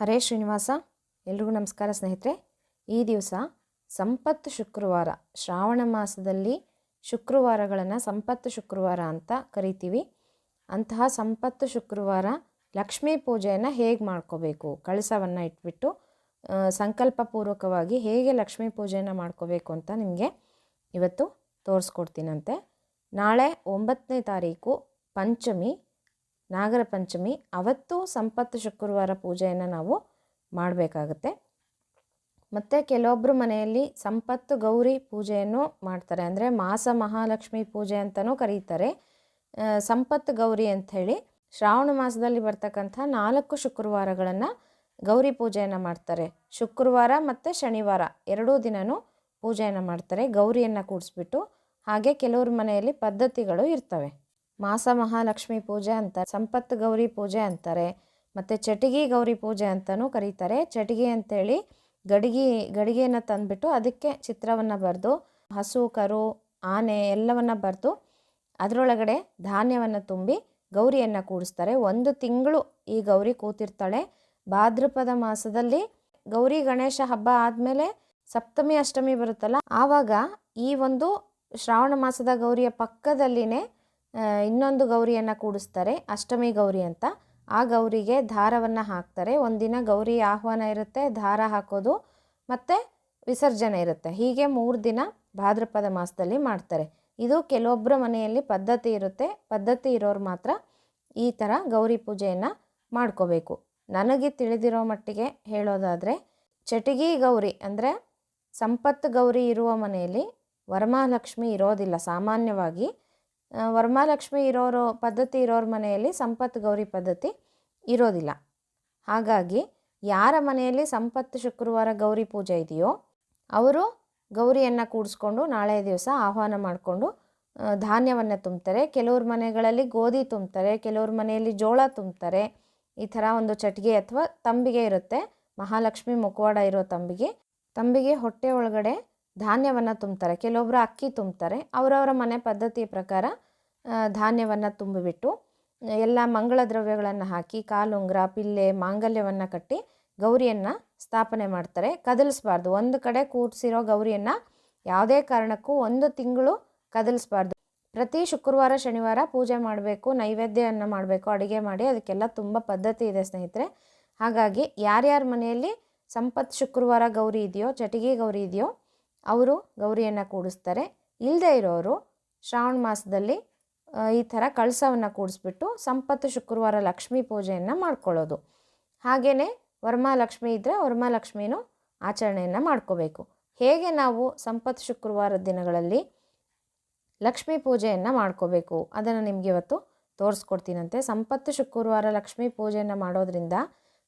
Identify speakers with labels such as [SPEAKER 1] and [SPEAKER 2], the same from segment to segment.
[SPEAKER 1] ಹರೇ ಶ್ರೀನಿವಾಸ, ಎಲ್ರಿಗೂ ನಮಸ್ಕಾರ ಸ್ನೇಹಿತರೆ. ಈ ದಿವಸ ಸಂಪತ್ತು ಶುಕ್ರವಾರ, ಶ್ರಾವಣ ಮಾಸದಲ್ಲಿ ಶುಕ್ರವಾರಗಳನ್ನು ಸಂಪತ್ತು ಶುಕ್ರವಾರ ಅಂತ ಕರಿತೀವಿ. ಅಂತಹ ಸಂಪತ್ತು ಶುಕ್ರವಾರ ಲಕ್ಷ್ಮೀ ಪೂಜೆಯನ್ನು ಹೇಗೆ ಮಾಡ್ಕೋಬೇಕು? ಕಳಸವನ್ನು ಇಟ್ಬಿಟ್ಟು ಸಂಕಲ್ಪಪೂರ್ವಕವಾಗಿ ಹೇಗೆ ಲಕ್ಷ್ಮೀ ಪೂಜೆಯನ್ನು ಮಾಡ್ಕೋಬೇಕು ಅಂತ ನಿಮಗೆ ಇವತ್ತು ತೋರಿಸ್ಕೊಡ್ತೀನಂತೆ. ನಾಳೆ ಒಂಬತ್ತನೇ ತಾರೀಕು ಪಂಚಮಿ ನಾಗರ ಪಂಚಮಿ, ಅವತ್ತು ಸಂಪತ್ತು ಶುಕ್ರವಾರ ಪೂಜೆಯನ್ನು ನಾವು ಮಾಡಬೇಕಾಗತ್ತೆ. ಮತ್ತು ಕೆಲವೊಬ್ಬರು ಮನೆಯಲ್ಲಿ ಸಂಪತ್ತು ಗೌರಿ ಪೂಜೆಯನ್ನು ಮಾಡ್ತಾರೆ. ಅಂದರೆ ಮಾಸ ಮಹಾಲಕ್ಷ್ಮಿ ಪೂಜೆ ಅಂತಲೂ ಕರೀತಾರೆ. ಸಂಪತ್ತು ಗೌರಿ ಅಂಥೇಳಿ ಶ್ರಾವಣ ಮಾಸದಲ್ಲಿ ಬರ್ತಕ್ಕಂಥ ನಾಲ್ಕು ಶುಕ್ರವಾರಗಳನ್ನು ಗೌರಿ ಪೂಜೆಯನ್ನು ಮಾಡ್ತಾರೆ. ಶುಕ್ರವಾರ ಮತ್ತು ಶನಿವಾರ ಎರಡೂ ದಿನವೂ ಪೂಜೆಯನ್ನು ಮಾಡ್ತಾರೆ. ಗೌರಿಯನ್ನು ಕೂಡಿಸ್ಬಿಟ್ಟು ಹಾಗೆ ಕೆಲವ್ರ ಮನೆಯಲ್ಲಿ ಪದ್ಧತಿಗಳು ಇರ್ತವೆ. ಮಾಸ ಮಹಾಲಕ್ಷ್ಮಿ ಪೂಜೆ ಅಂತ ಸಂಪತ್ತು ಗೌರಿ ಪೂಜೆ ಅಂತಾರೆ, ಮತ್ತು ಚಟಿಗೆ ಗೌರಿ ಪೂಜೆ ಅಂತಲೂ ಕರೀತಾರೆ. ಚಟಿಗೆ ಅಂತೇಳಿ ಗಡಿಗೆ, ಗಡಿಗೆಯನ್ನು ತಂದುಬಿಟ್ಟು ಅದಕ್ಕೆ ಚಿತ್ರವನ್ನು ಬರೆದು, ಹಸು, ಕರು, ಆನೆ ಎಲ್ಲವನ್ನು ಬರೆದು ಅದರೊಳಗಡೆ ಧಾನ್ಯವನ್ನು ತುಂಬಿ ಗೌರಿಯನ್ನು ಕೂಡಿಸ್ತಾರೆ. ಒಂದು ತಿಂಗಳು ಈ ಗೌರಿ ಕೂತಿರ್ತಾಳೆ. ಭಾದ್ರಪದ ಮಾಸದಲ್ಲಿ ಗೌರಿ ಗಣೇಶ ಹಬ್ಬ ಆದಮೇಲೆ ಸಪ್ತಮಿ, ಅಷ್ಟಮಿ ಬರುತ್ತಲ್ಲ, ಆವಾಗ ಈ ಒಂದು ಶ್ರಾವಣ ಮಾಸದ ಗೌರಿಯ ಪಕ್ಕದಲ್ಲಿನೇ ಇನ್ನೊಂದು ಗೌರಿಯನ್ನು ಕೂಡಿಸ್ತಾರೆ, ಅಷ್ಟಮಿ ಗೌರಿ ಅಂತ. ಆ ಗೌರಿಗೆ ದಾರವನ್ನು ಹಾಕ್ತಾರೆ. ಒಂದಿನ ಗೌರಿ ಆಹ್ವಾನ ಇರುತ್ತೆ ದಾರ ಹಾಕೋದು, ಮತ್ತು ವಿಸರ್ಜನೆ ಇರುತ್ತೆ. ಹೀಗೆ ಮೂರು ದಿನ ಭಾದ್ರಪದ ಮಾಸದಲ್ಲಿ ಮಾಡ್ತಾರೆ. ಇದು ಕೆಲವೊಬ್ಬರ ಮನೆಯಲ್ಲಿ ಪದ್ಧತಿ ಇರುತ್ತೆ. ಪದ್ಧತಿ ಇರೋರು ಮಾತ್ರ ಈ ಥರ ಗೌರಿ ಪೂಜೆಯನ್ನು ಮಾಡ್ಕೋಬೇಕು. ನನಗೆ ತಿಳಿದಿರೋ ಮಟ್ಟಿಗೆ ಹೇಳೋದಾದರೆ, ಚಟಿಗಿ ಗೌರಿ ಅಂದರೆ ಸಂಪತ್ತು ಗೌರಿ ಇರುವ ಮನೆಯಲ್ಲಿ ವರಮಹಾಲಕ್ಷ್ಮಿ ಇರೋದಿಲ್ಲ. ಸಾಮಾನ್ಯವಾಗಿ ವರಮಹಾಲಕ್ಷ್ಮಿ ಇರೋರು ಪದ್ಧತಿ ಇರೋರ ಮನೆಯಲ್ಲಿ ಸಂಪತ್ತು ಗೌರಿ ಪದ್ಧತಿ ಇರೋದಿಲ್ಲ. ಹಾಗಾಗಿ ಯಾರ ಮನೆಯಲ್ಲಿ ಸಂಪತ್ತು ಶುಕ್ರವಾರ ಗೌರಿ ಪೂಜೆ ಇದೆಯೋ ಅವರು ಗೌರಿಯನ್ನು ಕೂಡಿಸ್ಕೊಂಡು ನಾಳೆ ದಿವಸ ಆಹ್ವಾನ ಮಾಡಿಕೊಂಡು ಧಾನ್ಯವನ್ನು ತುಂಬ್ತಾರೆ. ಕೆಲವ್ರ ಮನೆಗಳಲ್ಲಿ ಗೋಧಿ ತುಂಬ್ತಾರೆ, ಕೆಲವ್ರ ಮನೆಯಲ್ಲಿ ಜೋಳ ತುಂಬ್ತಾರೆ. ಈ ಥರ ಒಂದು ಚಟ್ಗೆ ಅಥವಾ ತಂಬಿಗೆ ಇರುತ್ತೆ. ಮಹಾಲಕ್ಷ್ಮಿ ಮುಖವಾಡ ಇರೋ ತಂಬಿಗೆ. ತಂಬಿಗೆ ಹೊಟ್ಟೆ ಒಳಗಡೆ ಧಾನ್ಯವನ್ನು ತುಂಬ್ತಾರೆ. ಕೆಲವೊಬ್ಬರು ಅಕ್ಕಿ ತುಂಬ್ತಾರೆ. ಅವರವರ ಮನೆ ಪದ್ಧತಿಯ ಪ್ರಕಾರ ಧಾನ್ಯವನ್ನು ತುಂಬಿಬಿಟ್ಟು, ಎಲ್ಲ ಮಂಗಳ ದ್ರವ್ಯಗಳನ್ನು ಹಾಕಿ, ಕಾಲುಂಗ್ರ ಪಿಲ್ಲೆ ಮಾಂಗಲ್ಯವನ್ನು ಕಟ್ಟಿ ಗೌರಿಯನ್ನು ಸ್ಥಾಪನೆ ಮಾಡ್ತಾರೆ. ಕದಲಿಸ್ಬಾರ್ದು. ಒಂದು ಕಡೆ ಕೂರಿಸಿರೋ ಗೌರಿಯನ್ನು ಯಾವುದೇ ಕಾರಣಕ್ಕೂ ಒಂದು ತಿಂಗಳು ಕದಲಿಸ್ಬಾರ್ದು. ಪ್ರತಿ ಶುಕ್ರವಾರ, ಶನಿವಾರ ಪೂಜೆ ಮಾಡಬೇಕು ನೈವೇದ್ಯವನ್ನು ಮಾಡಬೇಕು, ಅಡುಗೆ ಮಾಡಿ, ಅದಕ್ಕೆಲ್ಲ ತುಂಬ ಪದ್ಧತಿ ಇದೆ ಸ್ನೇಹಿತರೆ. ಹಾಗಾಗಿ ಯಾರ್ಯಾರ ಮನೆಯಲ್ಲಿ ಸಂಪತ್ ಶುಕ್ರವಾರ ಗೌರಿ ಇದೆಯೋ ಚಟಿಗೆ ಗೌರಿ ಇದೆಯೋ ಅವರು ಗೌರಿಯನ್ನು ಕೂಡಿಸ್ತಾರೆ. ಇಲ್ಲದೆ ಇರೋರು ಶ್ರಾವಣ ಮಾಸದಲ್ಲಿ ಈ ಥರ ಕಳಸವನ್ನು ಕೂಡಿಸ್ಬಿಟ್ಟು ಸಂಪತ್ತು ಶುಕ್ರವಾರ ಲಕ್ಷ್ಮೀ ಪೂಜೆಯನ್ನು ಮಾಡ್ಕೊಳ್ಳೋದು. ಹಾಗೆಯೇ ವರಮಹಾಲಕ್ಷ್ಮಿ ಇದ್ದರೆ ವರಮಹಾಲಕ್ಷ್ಮಿನೂ ಆಚರಣೆಯನ್ನು ಮಾಡ್ಕೋಬೇಕು. ಹೇಗೆ ನಾವು ಸಂಪತ್ತು ಶುಕ್ರವಾರ ದಿನಗಳಲ್ಲಿ ಲಕ್ಷ್ಮೀ ಪೂಜೆಯನ್ನು ಮಾಡ್ಕೋಬೇಕು? ಅದನ್ನು ನಿಮಗೆ ಇವತ್ತು ತೋರಿಸ್ಕೊಡ್ತೀನಂತೆ. ಸಂಪತ್ತು ಶುಕ್ರವಾರ ಲಕ್ಷ್ಮೀ ಪೂಜೆಯನ್ನು ಮಾಡೋದ್ರಿಂದ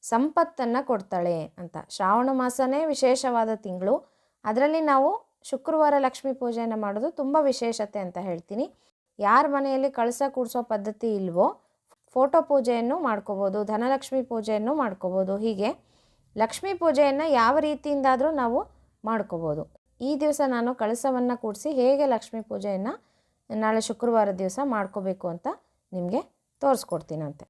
[SPEAKER 1] ಸಂಪತ್ತನ್ನು ಕೊಡ್ತಾಳೆ ಅಂತ. ಶ್ರಾವಣ ಮಾಸನೇ ವಿಶೇಷವಾದ ತಿಂಗಳು. ಅದರಲ್ಲಿ ನಾವು ಶುಕ್ರವಾರ ಲಕ್ಷ್ಮೀ ಪೂಜೆಯನ್ನು ಮಾಡೋದು ತುಂಬ ವಿಶೇಷತೆ ಅಂತ ಹೇಳ್ತೀನಿ. ಯಾರ ಮನೆಯಲ್ಲಿ ಕಳಸ ಕೂಡಿಸೋ ಪದ್ಧತಿ ಇಲ್ವೋ, ಫೋಟೋ ಪೂಜೆಯನ್ನು ಮಾಡ್ಕೋಬೋದು, ಧನಲಕ್ಷ್ಮಿ ಪೂಜೆಯನ್ನು ಮಾಡ್ಕೋಬೋದು, ಹೀಗೆ ಲಕ್ಷ್ಮೀ ಪೂಜೆಯನ್ನು ಯಾವ ರೀತಿಯಿಂದಾದರೂ ನಾವು ಮಾಡ್ಕೋಬೋದು. ಈ ದಿವಸ ನಾನು ಕಳಸವನ್ನು ಕೂಡಿಸಿ ಹೇಗೆ ಲಕ್ಷ್ಮೀ ಪೂಜೆಯನ್ನು ನಾಳೆ ಶುಕ್ರವಾರ ದಿವಸ ಮಾಡ್ಕೋಬೇಕು ಅಂತ ನಿಮಗೆ ತೋರಿಸ್ಕೊಡ್ತೀನಂತೆ.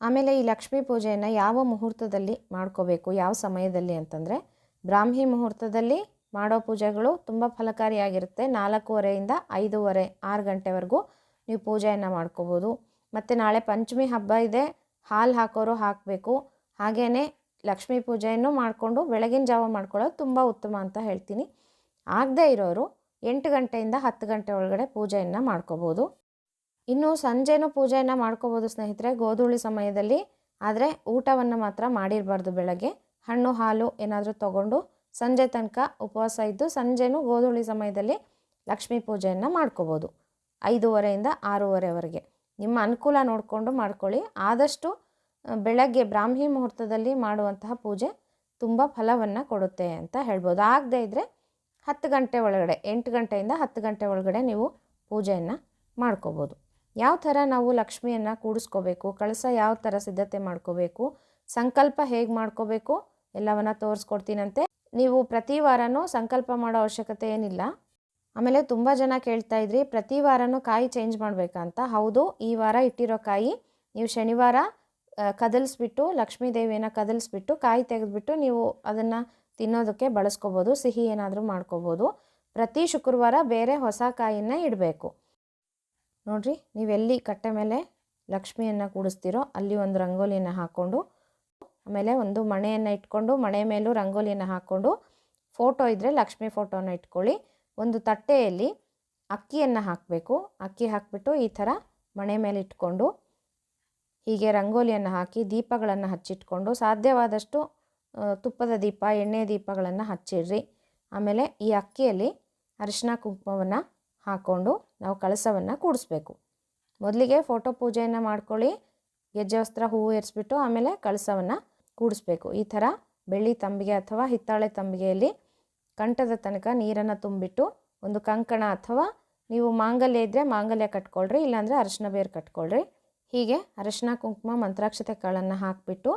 [SPEAKER 1] ಆಮೇಲೆ ಈ ಲಕ್ಷ್ಮೀ ಪೂಜೆಯನ್ನು ಯಾವ ಮುಹೂರ್ತದಲ್ಲಿ ಮಾಡ್ಕೋಬೇಕು, ಯಾವ ಸಮಯದಲ್ಲಿ ಅಂತಂದರೆ ಬ್ರಾಹ್ಮಿ ಮುಹೂರ್ತದಲ್ಲಿ ಮಾಡೋ ಪೂಜೆಗಳು ತುಂಬ ಫಲಕಾರಿಯಾಗಿರುತ್ತೆ. ನಾಲ್ಕೂವರೆಯಿಂದ ಐದೂವರೆ, ಆರು ಗಂಟೆವರೆಗೂ ನೀವು ಪೂಜೆಯನ್ನು ಮಾಡ್ಕೋಬೋದು. ಮತ್ತು ನಾಳೆ ಪಂಚಮಿ ಹಬ್ಬ ಇದೆ, ಹಾಲು ಹಾಕೋರು ಹಾಕಬೇಕು. ಹಾಗೆಯೇ ಲಕ್ಷ್ಮೀ ಪೂಜೆಯನ್ನು ಮಾಡಿಕೊಂಡು ಬೆಳಗಿನ ಜಾವ ಮಾಡ್ಕೊಳ್ಳೋದು ತುಂಬ ಉತ್ತಮ ಅಂತ ಹೇಳ್ತೀನಿ. ಆಗದೇ ಇರೋರು ಎಂಟು ಗಂಟೆಯಿಂದ ಹತ್ತು ಗಂಟೆ ಒಳಗಡೆ ಪೂಜೆಯನ್ನು ಮಾಡ್ಕೋಬೋದು. ಇನ್ನು ಸಂಜೆನೂ ಪೂಜೆಯನ್ನು ಮಾಡ್ಕೋಬೋದು ಸ್ನೇಹಿತರೆ, ಗೋಧೂಳಿ ಸಮಯದಲ್ಲಿ. ಆದರೆ ಊಟವನ್ನು ಮಾತ್ರ ಮಾಡಿರಬಾರ್ದು ಬೆಳಗ್ಗೆ. ಹಣ್ಣು, ಹಾಲು ಏನಾದರೂ ತಗೊಂಡು ಸಂಜೆ ತನಕ ಉಪವಾಸ ಇದ್ದು ಸಂಜೆನೂ ಗೋಧುಳಿ ಸಮಯದಲ್ಲಿ ಲಕ್ಷ್ಮೀ ಪೂಜೆಯನ್ನು ಮಾಡ್ಕೋಬೋದು. ಐದೂವರೆಯಿಂದ ಆರೂವರೆವರೆಗೆ. ನಿಮ್ಮ ಅನುಕೂಲ ನೋಡಿಕೊಂಡು ಮಾಡ್ಕೊಳ್ಳಿ. ಆದಷ್ಟು ಬೆಳಗ್ಗೆ ಬ್ರಾಹ್ಮಿ ಮುಹೂರ್ತದಲ್ಲಿ ಮಾಡುವಂತಹ ಪೂಜೆ ತುಂಬ ಫಲವನ್ನು ಕೊಡುತ್ತೆ ಅಂತ ಹೇಳ್ಬೋದು. ಆಗದೇ ಇದ್ದರೆ ಹತ್ತು ಗಂಟೆ ಒಳಗಡೆ, ಎಂಟು ಗಂಟೆಯಿಂದ ಹತ್ತು ಗಂಟೆ ಒಳಗಡೆ ನೀವು ಪೂಜೆಯನ್ನು ಮಾಡ್ಕೋಬೋದು. ಯಾವ ಥರ ನಾವು ಲಕ್ಷ್ಮಿಯನ್ನು ಕೂಡಿಸ್ಕೋಬೇಕು, ಕಳಸ ಯಾವ ಥರ ಸಿದ್ಧತೆ ಮಾಡ್ಕೋಬೇಕು, ಸಂಕಲ್ಪ ಹೇಗೆ ಮಾಡ್ಕೋಬೇಕು ಎಲ್ಲವನ್ನು ತೋರಿಸ್ಕೊಡ್ತೀನಂತೆ. ನೀವು ಪ್ರತಿ ವಾರನೂ ಸಂಕಲ್ಪ ಮಾಡೋ ಅವಶ್ಯಕತೆ ಏನಿಲ್ಲ. ಆಮೇಲೆ ತುಂಬ ಜನ ಕೇಳ್ತಾ ಇದ್ರಿ, ಪ್ರತಿ ವಾರನೂ ಕಾಯಿ ಚೇಂಜ್ ಮಾಡಬೇಕಂತ ಹೌದು, ಈ ವಾರ ಇಟ್ಟಿರೋ ಕಾಯಿ ನೀವು ಶನಿವಾರ ಕದಲಿಸ್ಬಿಟ್ಟು, ಲಕ್ಷ್ಮೀ ದೇವಿಯನ್ನು ಕದಲಿಸ್ಬಿಟ್ಟು, ಕಾಯಿ ತೆಗೆದ್ಬಿಟ್ಟು ನೀವು ಅದನ್ನು ತಿನ್ನೋದಕ್ಕೆ ಬಳಸ್ಕೋಬೋದು, ಸಿಹಿ ಏನಾದರೂ ಮಾಡ್ಕೋಬೋದು. ಪ್ರತಿ ಶುಕ್ರವಾರ ಬೇರೆ ಹೊಸ ಕಾಯಿನ ಇಡಬೇಕು. ನೋಡಿರಿ, ನೀವೆಲ್ಲಿ ಕಟ್ಟೆ ಮೇಲೆ ಲಕ್ಷ್ಮಿಯನ್ನು ಕೂಡಿಸ್ತೀರೋ, ಅಲ್ಲಿ ಒಂದು ರಂಗೋಲಿಯನ್ನು ಹಾಕ್ಕೊಂಡು ಆಮೇಲೆ ಒಂದು ಮಣೆಯನ್ನು ಇಟ್ಕೊಂಡು ಮಣೆ ಮೇಲೂ ರಂಗೋಲಿಯನ್ನು ಹಾಕ್ಕೊಂಡು ಫೋಟೋ ಇದ್ದರೆ ಲಕ್ಷ್ಮಿ ಫೋಟೋನ ಇಟ್ಕೊಳ್ಳಿ. ಒಂದು ತಟ್ಟೆಯಲ್ಲಿ ಅಕ್ಕಿಯನ್ನು ಹಾಕಬೇಕು. ಅಕ್ಕಿ ಹಾಕಿಬಿಟ್ಟು ಈ ಥರ ಮಣೆ ಮೇಲೆ ಇಟ್ಕೊಂಡು ಹೀಗೆ ರಂಗೋಲಿಯನ್ನು ಹಾಕಿ ದೀಪಗಳನ್ನು ಹಚ್ಚಿಟ್ಕೊಂಡು ಸಾಧ್ಯವಾದಷ್ಟು ತುಪ್ಪದ ದೀಪ ಎಣ್ಣೆ ದೀಪಗಳನ್ನು ಹಚ್ಚಿಡ್ರಿ. ಆಮೇಲೆ ಈ ಅಕ್ಕಿಯಲ್ಲಿ ಅರಿಶಿನ ಕುಂಕುಮವನ್ನು ಹಾಕ್ಕೊಂಡು ನಾವು ಕಳಸವನ್ನು ಕೂಡಿಸ್ಬೇಕು. ಮೊದಲಿಗೆ ಫೋಟೋ ಪೂಜೆಯನ್ನು ಮಾಡ್ಕೊಳ್ಳಿ. ಗೆಜ್ಜೆ, ವಸ್ತ್ರ, ಹೂವು ಏರಿಸ್ಬಿಟ್ಟು ಆಮೇಲೆ ಕಳಸವನ್ನು ಕೂಡಿಸ್ಬೇಕು. ಈ ಥರ ಬೆಳ್ಳಿ ತಂಬಿಗೆ ಅಥವಾ ಹಿತ್ತಾಳೆ ತಂಬಿಗೆಯಲ್ಲಿ ಕಂಠದ ತನಕ ನೀರನ್ನು ತುಂಬಿಟ್ಟು ಒಂದು ಕಂಕಣ ಅಥವಾ ನೀವು ಮಾಂಗಲ್ಯ ಇದ್ದರೆ ಮಾಂಗಲ್ಯ ಕಟ್ಕೊಳ್ರಿ, ಇಲ್ಲಾಂದರೆ ಅರಶಿನ ಬೇರು ಕಟ್ಕೊಳ್ರಿ. ಹೀಗೆ ಅರಶಿನ, ಕುಂಕುಮ, ಮಂತ್ರಾಕ್ಷತೆ ಕಾಳನ್ನು ಹಾಕಿಬಿಟ್ಟು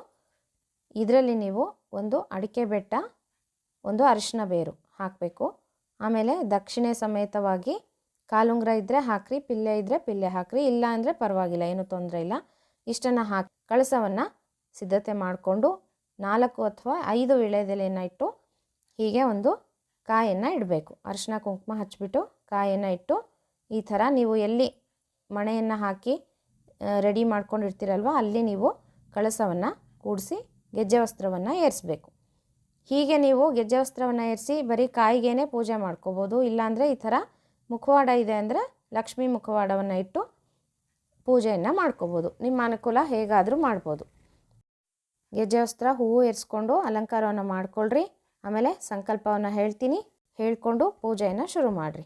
[SPEAKER 1] ಇದರಲ್ಲಿ ನೀವು ಒಂದು ಅಡಿಕೆ ಬೆಟ್ಟ, ಒಂದು ಅರಿಶಿನ ಬೇರು ಹಾಕಬೇಕು. ಆಮೇಲೆ ದಕ್ಷಿಣೆ ಸಮೇತವಾಗಿ ಕಾಲುಂಗ್ರ ಇದ್ದರೆ ಹಾಕ್ರಿ ಪಿಲ್ಲೆ ಇದ್ದರೆ ಪಿಲ್ಲೆ ಹಾಕ್ರಿ ಇಲ್ಲ ಅಂದರೆ ಪರವಾಗಿಲ್ಲ, ಏನೂ ತೊಂದರೆ ಇಲ್ಲ. ಇಷ್ಟನ್ನು ಹಾಕಿ, ಕಳಸವನ್ನು ಸಿದ್ಧತೆ ಮಾಡಿಕೊಂಡು ನಾಲ್ಕು ಅಥವಾ ಐದು ವಿಳೆದೆಲೆಯನ್ನು ಇಟ್ಟು ಹೀಗೆ ಒಂದು ಕಾಯನ್ನು ಇಡಬೇಕು. ಅರಿಶಿನ ಕುಂಕುಮ ಹಚ್ಚಿಬಿಟ್ಟು ಕಾಯನ್ನು ಇಟ್ಟು ಈ ಥರ ನೀವು ಎಲ್ಲಿ ಮಣೆಯನ್ನು ಹಾಕಿ ರೆಡಿ ಮಾಡ್ಕೊಂಡಿರ್ತೀರಲ್ವ ಅಲ್ಲಿ ನೀವು ಕಳಸವನ್ನು ಕೂಡಿಸಿ ಗೆಜ್ಜೆ ವಸ್ತ್ರವನ್ನು ಏರಿಸಬೇಕು. ಹೀಗೆ ನೀವು ಗೆಜ್ಜೆ ವಸ್ತ್ರವನ್ನು ಏರಿಸಿ ಬರೀ ಕಾಯಿಗೇನೆ ಪೂಜೆ ಮಾಡ್ಕೋಬೋದು. ಇಲ್ಲಾಂದರೆ ಈ ಥರ ಮುಖವಾಡ ಇದೆ ಅಂದರೆ ಲಕ್ಷ್ಮೀ ಮುಖವಾಡವನ್ನು ಇಟ್ಟು ಪೂಜೆಯನ್ನು ಮಾಡ್ಕೋಬೋದು. ನಿಮ್ಮ ಅನುಕೂಲ ಹೇಗಾದರೂ ಮಾಡ್ಬೋದು. ಗೆಜ್ಜೆ ವಸ್ತ್ರ ಹೂವು ಏರಿಸ್ಕೊಂಡು ಅಲಂಕಾರವನ್ನು ಮಾಡ್ಕೊಳ್ರಿ. ಆಮೇಲೆ ಸಂಕಲ್ಪವನ್ನು ಹೇಳ್ತೀನಿ. ಹೇಳ್ಕೊಂಡು ಪೂಜೆಯನ್ನು ಶುರು ಮಾಡಿರಿ.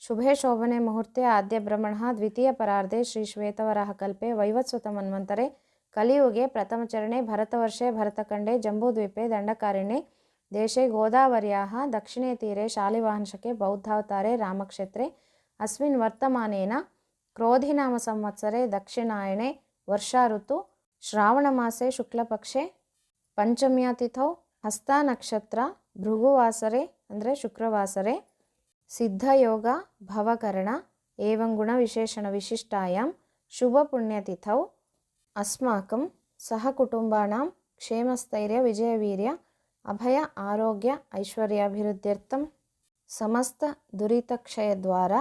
[SPEAKER 1] ಶುಭೆ ಶೋಭನೆ ಮುಹೂರ್ತೆ ಆದ್ಯ ಬ್ರಹ್ಮಣ ದ್ವಿತೀಯ ಪರಾರ್ಧೆ ಶ್ರೀ ಶ್ವೇತವರಾಹ ಕಲ್ಪೆ ವೈವತ್ಸುತ ಮನ್ವಂತರೆ. ಕಲಿಯುಗೆ ಪ್ರಥಮಚರಣೆ ಭರತವರ್ಷೆ ಭರತಖಂಡೆ ಜಂಬೂದ್ವೀಪೆ ದಂಡಕಾರಣ್ಯೆ. ದೇಶೆ ಗೋದಾವರ್ಯಾಹ ದಕ್ಷಿಣೇ ತೀರೆ ಶಾಲಿವಾಹನಶಕೆ ಬೌದ್ಧಾವತಾರೆ ರಾಮಕ್ಷೇತ್ರೆ. ಅಸ್ಮಿನ್ ವರ್ತಮಾನೇನ ಕ್ರೋಧಿನಾಮ ಸಂವತ್ಸರೆ ದಕ್ಷಿಣಾಯಣೆ ವರ್ಷಾ ಋತು ಶ್ರಾವಣಮಾಸೆ ಶುಕ್ಲಪಕ್ಷೆ ಪಂಚಮ್ಯಾತಿಥೌ, ಹಸ್ತ ನಕ್ಷತ್ರ, ಭೃಗುವಾಸರೆ ಅಂದರೆ ಶುಕ್ರವಾಸರೆ ಸಿದ್ಧಯೋಗ ಭವಕರಣ ಏವಂಗುಣ ಗುಣವಿಶೇಷಣ ವಿಶಿಷ್ಟಾಯಾಂ, ಶುಭ ಪುಣ್ಯತಿಥೌ, ಅಸ್ಮಾಕಂ ಸಹಕುಟುಂಬಾಣಾಂ ಕ್ಷೇಮಸ್ಥೈರ್ಯ, ವಿಜಯವೀರ್ಯ, ಅಭಯ, ಆರೋಗ್ಯ, ಐಶ್ವರ್ಯಾಭಿವೃದ್ಧ್ಯರ್ಥಂ, ಸಮಸ್ತ ದುರಿತಕ್ಷಯದ್ವಾರ,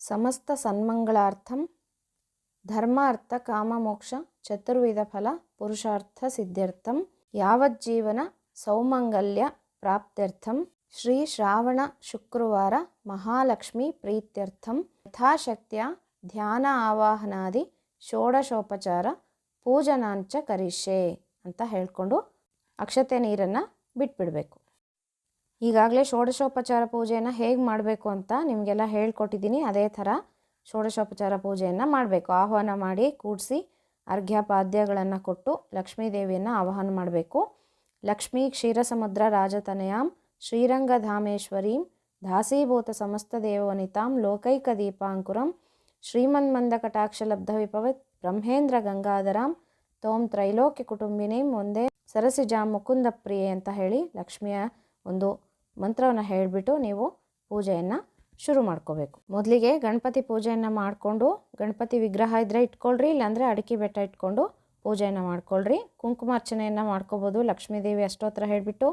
[SPEAKER 1] ಸಮಸ್ತ ಸನ್ಮಂಗಳಾರ್ಥಂ ಧರ್ಮ ಅರ್ಥ ಕಾಮ, ಮೋಕ್ಷ, ಚತುರ್ವಿಧ ಫಲ, ಪುರುಷಾರ್ಥ ಸಿದ್ಧ್ಯರ್ಥಂ ಯಾವಜ್ಜೀವನ ಸೌಮಂಗಲ್ಯ ಪ್ರಾಪ್ತ್ಯರ್ಥಂ, ಶ್ರೀ ಶ್ರಾವಣ ಶುಕ್ರವಾರ ಮಹಾಲಕ್ಷ್ಮಿ ಪ್ರೀತ್ಯರ್ಥಂ, ಯಥಾಶಕ್ತಿಯ ಧ್ಯಾನ ಆವಾಹನಾದಿ ಷೋಡಶೋಪಚಾರ ಪೂಜನಾಂಚ ಕರಿಷೆ ಅಂತ ಹೇಳಿಕೊಂಡು ಅಕ್ಷತೆ ನೀರನ್ನು ಬಿಟ್ಬಿಡಬೇಕು. ಈಗಾಗಲೇ ಷೋಡಶೋಪಚಾರ ಪೂಜೆಯನ್ನು ಹೇಗೆ ಮಾಡಬೇಕು ಅಂತ ನಿಮಗೆಲ್ಲ ಹೇಳ್ಕೊಟ್ಟಿದ್ದೀನಿ. ಅದೇ ಥರ ಷೋಡಶೋಪಚಾರ ಪೂಜೆಯನ್ನು ಮಾಡಬೇಕು. ಆಹ್ವಾನ ಮಾಡಿ ಕೂಡಿಸಿ ಅರ್ಘ್ಯ ಪಾದ್ಯಗಳನ್ನು ಕೊಟ್ಟು ಲಕ್ಷ್ಮೀ ದೇವಿಯನ್ನು ಆಹ್ವಾನ ಮಾಡಬೇಕು. ಲಕ್ಷ್ಮೀ ಕ್ಷೀರಸಮುದ್ರ ರಾಜತನಯಾಂ, ಶ್ರೀರಂಗಧಾಮೇಶ್ವರೀಂ, ದಾಸೀಭೂತ ಸಮಸ್ತ ದೇವವನಿತಾಂ, ಲೋಕೈಕ ದೀಪಾಂಕುರಂ ಶ್ರೀಮನ್ಮಂದಕಟಾಕ್ಷಲಬ್ಧ ವಿಪವತ್ ಬ್ರಹ್ಮೇಂದ್ರ ಗಂಗಾಧರಾಂ, ತೋಂ ತ್ರೈಲೋಕ್ಯ ಕುಟುಂಬಿನೀಂ ಒಂದೇ ಸರಸಿಜಾಂ ಮುಕುಂದ ಪ್ರಿಯೆ ಅಂತ ಹೇಳಿ ಲಕ್ಷ್ಮಿಯ ಒಂದು ಮಂತ್ರವನ್ನು ಹೇಳಿಬಿಟ್ಟು ನೀವು ಪೂಜೆಯನ್ನು ಶುರು ಮಾಡ್ಕೋಬೇಕು. ಮೊದಲಿಗೆ ಗಣಪತಿ ಪೂಜೆಯನ್ನು ಮಾಡಿಕೊಂಡು ಗಣಪತಿ ವಿಗ್ರಹ ಇದ್ದರೆ ಇಟ್ಕೊಳ್ರಿ, ಇಲ್ಲಾಂದರೆ ಅಡಿಕೆ ಬೆಟ್ಟ ಇಟ್ಕೊಂಡು ಪೂಜೆಯನ್ನು ಮಾಡ್ಕೊಳ್ರಿ. ಕುಂಕುಮಾರ್ಚನೆಯನ್ನು ಮಾಡ್ಕೋಬೋದು. ಲಕ್ಷ್ಮೀ ದೇವಿ ಅಷ್ಟೋತ್ರ ಹೇಳಿಬಿಟ್ಟು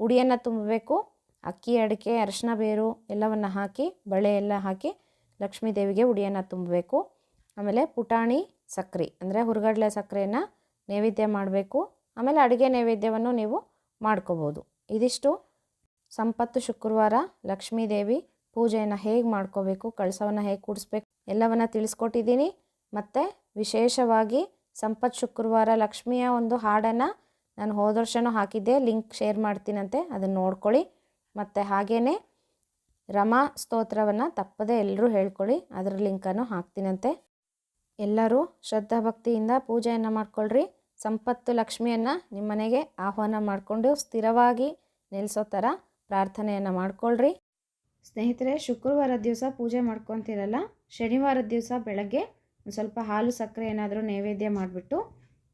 [SPEAKER 1] ಉಡಿಯನ್ನು ತುಂಬಬೇಕು. ಅಕ್ಕಿ, ಅಡಿಕೆ, ಅರಶಿನ, ಬೇರು ಎಲ್ಲವನ್ನು ಹಾಕಿ, ಬಳೆ ಎಲ್ಲ ಹಾಕಿ ಲಕ್ಷ್ಮೀ ದೇವಿಗೆ ಉಡಿಯನ್ನು ತುಂಬಬೇಕು. ಆಮೇಲೆ ಪುಟಾಣಿ ಸಕ್ಕರೆ ಅಂದರೆ ಹುರ್ಗಡಲೆ ಸಕ್ಕರೆಯನ್ನು ನೈವೇದ್ಯ ಮಾಡಬೇಕು. ಆಮೇಲೆ ಅಡುಗೆ ನೈವೇದ್ಯವನ್ನು ನೀವು ಮಾಡ್ಕೋಬೋದು. ಇದಿಷ್ಟು. ಸಂಪತ್ತು ಶುಕ್ರವಾರ ಲಕ್ಷ್ಮೀ ದೇವಿ ಪೂಜೆಯನ್ನು ಹೇಗೆ ಮಾಡ್ಕೋಬೇಕು, ಕಳಸವನ್ನು ಹೇಗೆ ಕೂಡಿಸ್ಬೇಕು, ಎಲ್ಲವನ್ನು ತಿಳಿಸ್ಕೊಟ್ಟಿದ್ದೀನಿ. ಮತ್ತು ವಿಶೇಷವಾಗಿ ಸಂಪತ್ ಶುಕ್ರವಾರ ಲಕ್ಷ್ಮಿಯ ಒಂದು ಹಾಡನ್ನು ನಾನು ಹೋದ ವರ್ಷನೂ ಹಾಕಿದ್ದೆ. ಲಿಂಕ್ ಶೇರ್ ಮಾಡ್ತೀನಂತೆ, ಅದನ್ನು ನೋಡ್ಕೊಳ್ಳಿ. ಮತ್ತು ಹಾಗೆಯೇ ರಮಾ ಸ್ತೋತ್ರವನ್ನು ತಪ್ಪದೇ ಎಲ್ಲರೂ ಹೇಳ್ಕೊಳ್ಳಿ, ಅದರ ಲಿಂಕನ್ನು ಹಾಕ್ತೀನಂತೆ. ಎಲ್ಲರೂ ಶ್ರದ್ಧಾಭಕ್ತಿಯಿಂದ ಪೂಜೆಯನ್ನು ಮಾಡ್ಕೊಳ್ರಿ. ಸಂಪತ್ತು ಲಕ್ಷ್ಮಿಯನ್ನು ನಿಮ್ಮ ಮನೆಗೆ ಆಹ್ವಾನ ಮಾಡಿಕೊಂಡು ಸ್ಥಿರವಾಗಿ ನಿಲ್ಲಿಸೋ ಥರ ಪ್ರಾರ್ಥನೆಯನ್ನು ಮಾಡ್ಕೊಳ್ರಿ. ಸ್ನೇಹಿತರೆ ಶುಕ್ರವಾರದ ದಿವಸ ಪೂಜೆ ಮಾಡ್ಕೊತಿರಲ್ಲ? ಶನಿವಾರದ ದಿವಸ ಬೆಳಗ್ಗೆ ಒಂದು ಸ್ವಲ್ಪ ಹಾಲು, ಸಕ್ಕರೆ ಏನಾದರೂ ನೈವೇದ್ಯ ಮಾಡಿಬಿಟ್ಟು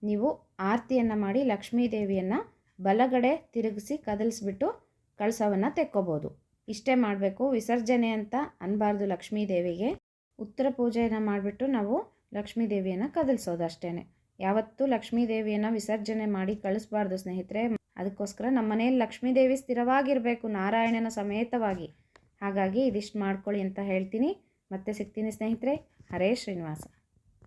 [SPEAKER 1] ನೀವು ಆರತಿಯನ್ನು ಮಾಡಿ ಲಕ್ಷ್ಮೀ ದೇವಿಯನ್ನು ಬಲಗಡೆ ತಿರುಗಿಸಿ ಕದಲಿಸ್ಬಿಟ್ಟು ಕಳಸವನ್ನು ತೆಕ್ಕೋಬೋದು. ಇಷ್ಟೇ ಮಾಡಬೇಕು. ವಿಸರ್ಜನೆ ಅಂತ ಅನ್ನಬಾರ್ದು ಲಕ್ಷ್ಮೀ ದೇವಿಗೆ. ಉತ್ತರ ಪೂಜೆಯನ್ನು ಮಾಡಿಬಿಟ್ಟು ನಾವು ಲಕ್ಷ್ಮೀ ದೇವಿಯನ್ನು ಕದಲಿಸೋದು ಅಷ್ಟೇ ಯಾವತ್ತೂ ಲಕ್ಷ್ಮೀ ದೇವಿಯನ್ನು ವಿಸರ್ಜನೆ ಮಾಡಿ ಕಳಿಸ್ಬಾರ್ದು ಸ್ನೇಹಿತರೆ. ಅದಕ್ಕೋಸ್ಕರ ನಮ್ಮ ಮನೆಯಲ್ಲಿ ಲಕ್ಷ್ಮೀ ದೇವಿ ಸ್ಥಿರವಾಗಿರಬೇಕು, ನಾರಾಯಣನ ಸಮೇತವಾಗಿ. ಹಾಗಾಗಿ ಇದಿಷ್ಟು ಮಾಡ್ಕೊಳ್ಳಿ ಅಂತ ಹೇಳ್ತೀನಿ. ಮತ್ತೆ ಸಿಗ್ತೀನಿ ಸ್ನೇಹಿತರೆ. ಹರೇ ಶ್ರೀನಿವಾಸ.